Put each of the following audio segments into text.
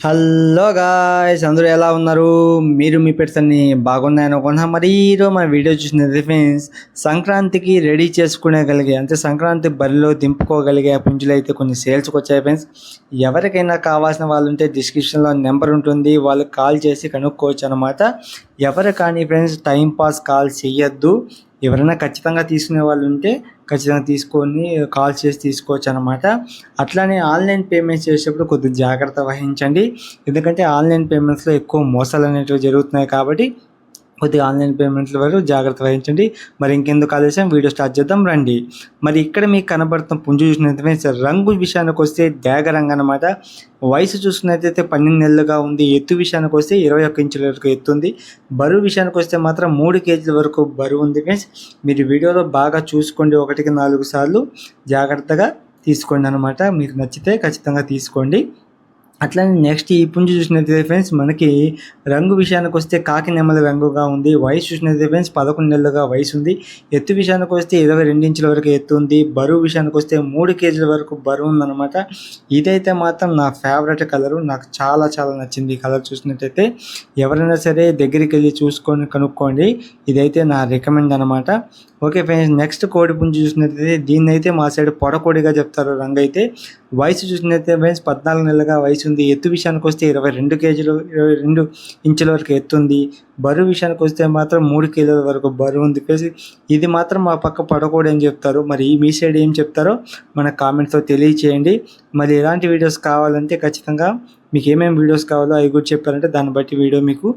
Hello guys అందరూ ఎలా ఉన్నారు? మీరు మీ పెట్స్ అన్ని బాగున్నాయని అనుకున్నా మరి ఈరోజు మన వీడియో చూసినది ఫ్రెండ్స్ సంక్రాంతికి రెడీ చేసుకునేగలిగే అంటే సంక్రాంతి బరిలో దింపుకోగలిగే పుంజులు అయితే కొన్ని సేల్స్కి వచ్చాయి ఫ్రెండ్స్ ఎవరికైనా కావాల్సిన వాళ్ళు ఉంటే డిస్క్రిప్షన్లో నెంబర్ ఉంటుంది వాళ్ళకి కాల్ చేసి కనుక్కోవచ్చు అనమాట ఎవరు కానీ ఫ్రెండ్స్ టైం పాస్ కాల్ చేయొద్దు. ఎవరైనా ఖచ్చితంగా తీసుకునే వాళ్ళు ఉంటే ఖచ్చితంగా తీసుకొని కాల్ చేసి తీసుకోవచ్చు అనమాట అట్లానే ఆన్లైన్ పేమెంట్స్ చేసేటప్పుడు కొద్దిగా జాగ్రత్త వహించండి. ఎందుకంటే ఆన్లైన్ పేమెంట్స్లో ఎక్కువ మోసాలు అనేటివి జరుగుతున్నాయి కాబట్టి కొద్దిగా ఆన్లైన్ పేమెంట్ల వరకు జాగ్రత్త వహించండి. మరి ఇంకెందుకు ఆలస్యం? వీడియో స్టార్ట్ చేద్దాం రండి. మరి ఇక్కడ మీకు కనబడుతున్న పుంజు చూసినట్లయితే రంగు విషయానికి వస్తే డ్యాగ రంగు అనమాట వయసు చూసినట్లయితే పన్నెండు నెలలుగా ఉంది. ఎత్తు విషయానికి వస్తే ఇరవై ఒక్క ఇంచుల వరకు ఎత్తుంది బరువు విషయానికి వస్తే మాత్రం మూడు కేజీల వరకు బరువు ఉంది ఫ్రెండ్స్. మీరు వీడియోలో బాగా చూసుకోండి. ఒకటికి నాలుగు సార్లు జాగ్రత్తగా తీసుకోండి అనమాట మీకు నచ్చితే ఖచ్చితంగా తీసుకోండి. అట్లనే నెక్స్ట్ ఈ పుంజు చూసినట్లయితే ఫ్రెండ్స్ మనకి రంగు విషయానికి వస్తే కాకి నెమ్మల రంగుగా ఉంది వయసు చూసినట్లయితే ఫ్రెండ్స్ పదకొండు నెలలుగా వయసు ఉంది. ఎత్తు విషయానికి వస్తే ఇరవై రెండు ఇంచుల వరకు ఎత్తు ఉంది. బరువు విషయానికి వస్తే మూడు కేజీల వరకు బరువు ఉందన్నమాట. ఇదైతే మాత్రం నా ఫేవరెట్ కలరు నాకు చాలా చాలా నచ్చింది ఈ కలర్ చూసినట్టయితే ఎవరైనా సరే దగ్గరికి వెళ్ళి చూసుకొని కనుక్కోండి. ఇదైతే నా రికమెండ్ అనమాట ఓకే ఫ్రెండ్స్ నెక్స్ట్ కోడి పుంజు చూసినట్లయితే దీన్ని అయితే మా సైడ్ పొడకోడిగా చెప్తారు రంగు అయితే వయసు చూసినట్లయితే ఫ్రెండ్స్ పద్నాలుగు నెలలుగా వయసు ఉంది ఎత్తు విషయానికి వస్తే ఇరవై రెండు కేజీలు ఇరవై రెండు ఇంచుల వరకు ఎత్తుంది బరువు విషయానికి వస్తే మాత్రం మూడు కేజీల వరకు బరువు ఉంది. చెప్పేసి ఇది మాత్రం మా పక్క పడకూడదు అని చెప్తారు. మరి మీ సైడ్ ఏం చెప్తారో మన కామెంట్స్లో తెలియచేయండి. మరి ఎలాంటి వీడియోస్ కావాలంటే ఖచ్చితంగా మీకు ఏమేమి వీడియోస్ కావాలో అవి కూడా చెప్పారంటే దాన్ని బట్టి వీడియో మీకు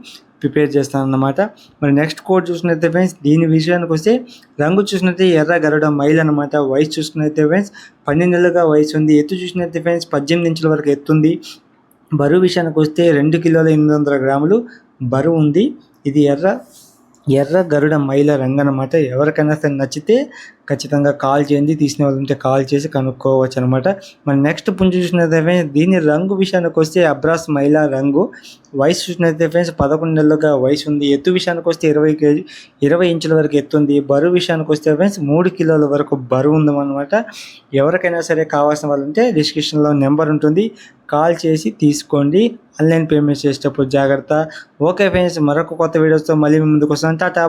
ప్రిపేర్ చేస్తాను అన్నమాట. మరి నెక్స్ట్ కోడ్ చూసినట్లయితే ఫ్రెండ్స్ దీని విషయానికి వస్తే రంగు చూసినట్టే ఎర్ర గరడం మైల్ అనమాట వయసు చూసినట్లయితే ఫ్రెండ్స్ పన్నెండు నెలలుగా వయసు ఉంది. ఎత్తు చూసినట్టే ఫ్రెండ్స్ పద్దెనిమిది ఇంచుల వరకు ఎత్తుంది బరువు విషయానికి వస్తే రెండు కిలోల ఎనిమిది వందల గ్రాములు బరువు ఉంది. ఇది ఎర్ర ఎర్ర గరుడ మైల రంగు అనమాట ఎవరికైనా సరే నచ్చితే ఖచ్చితంగా కాల్ చేయండి తీసిన వాళ్ళు ఉంటే కాల్ చేసి కనుక్కోవచ్చు అనమాట మన నెక్స్ట్ పుంజు చూసినట్లయితే దీని రంగు విషయానికి వస్తే అబ్రాస్ మైలా రంగు. వయసు చూసినట్లయితే ఫ్రెండ్స్ పదకొండు నెలలుగా వయసు ఉంది. ఎత్తు విషయానికి వస్తే ఇరవై కేజీ ఇరవై ఇంచుల వరకు ఎత్తుంది బరువు విషయానికి వస్తే ఫ్రెండ్స్ మూడు కిలోల వరకు బరువు ఉందన్నమాట ఎవరికైనా సరే కావాల్సిన వాళ్ళు ఉంటే డిస్క్రిప్షన్లో నెంబర్ ఉంటుంది. కాల్ చేసి తీసుకోండి. ఆన్లైన్ పేమెంట్ చేసేటప్పుడు జాగ్రత్త. ఓకే ఫ్రెండ్స్ మరొక కొత్త వీడియోస్తో మళ్ళీ ముందుకు వస్తాను టాటా